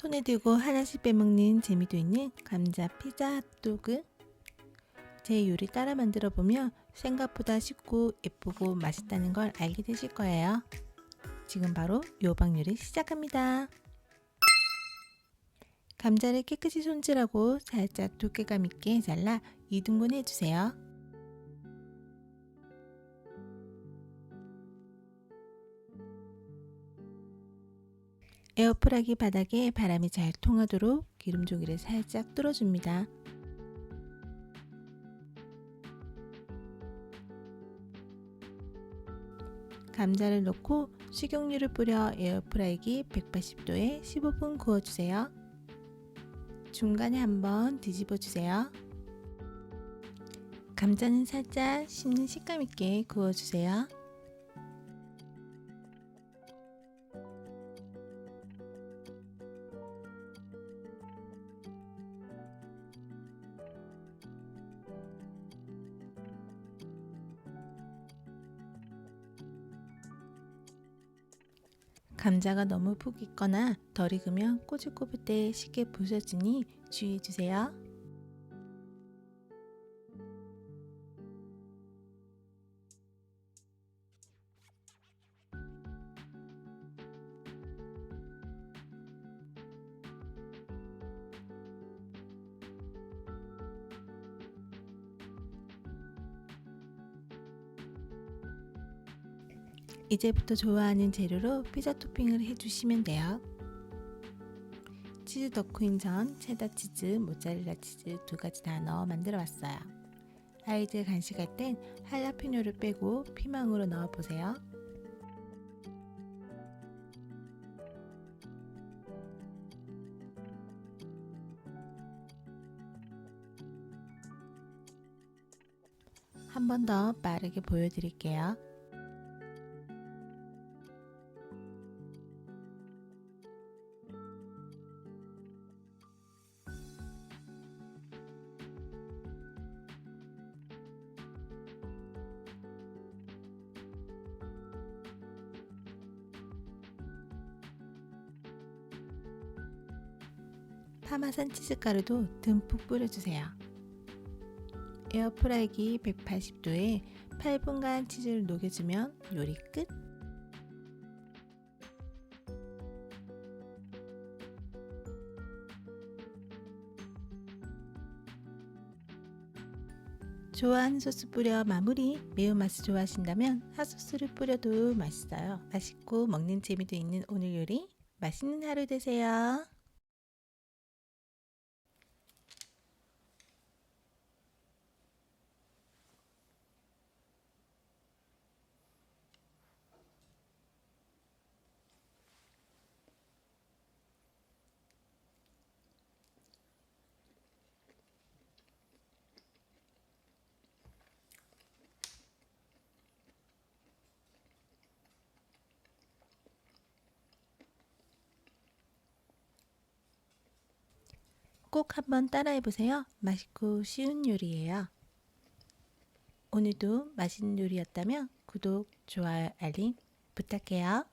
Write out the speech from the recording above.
손에 들고 하나씩 빼먹는 재미도 있는 감자 피자 핫도그. 제 요리 따라 만들어 보면 생각보다 쉽고 예쁘고 맛있다는 걸 알게 되실 거예요. 지금 바로 요방 요리 시작합니다. 감자를 깨끗이 손질하고 살짝 두께감 있게 잘라 2등분 해주세요. 에어프라기 바닥에 바람이 잘 통하도록 기름 종이를 살짝 뚫어줍니다. 감자를 넣고 식용유를 뿌려 에어프라이기 180도에 15분 구워주세요. 중간에 한번 뒤집어 주세요. 감자는 살짝 씹는 식감 있게 구워주세요. 감자가 너무 푹 익거나 덜 익으면 꼽을 때 쉽게 부서지니 주의해 주세요. 이제부터 좋아하는 재료로 피자 토핑을 해주시면 돼요. 치즈 덕후인 전 체다 치즈, 모짜렐라 치즈 두 가지 다 넣어 만들어 왔어요. 아이들 간식할 땐 할라피뇨를 빼고 피망으로 넣어 보세요. 한 번 더 빠르게 보여드릴게요. 파마산 치즈가루도 듬뿍 뿌려주세요. 에어프라이기 180도에 8분간 치즈를 녹여주면 요리 끝! 좋아하는 소스 뿌려 마무리 매운맛을 좋아하신다면 핫소스를 뿌려도 맛있어요. 맛있고 먹는 재미도 있는 오늘 요리 맛있는 하루 되세요. 꼭 한번 따라해 보세요. 맛있고 쉬운 요리예요. 오늘도 맛있는 요리였다면 구독, 좋아요, 알림 부탁해요.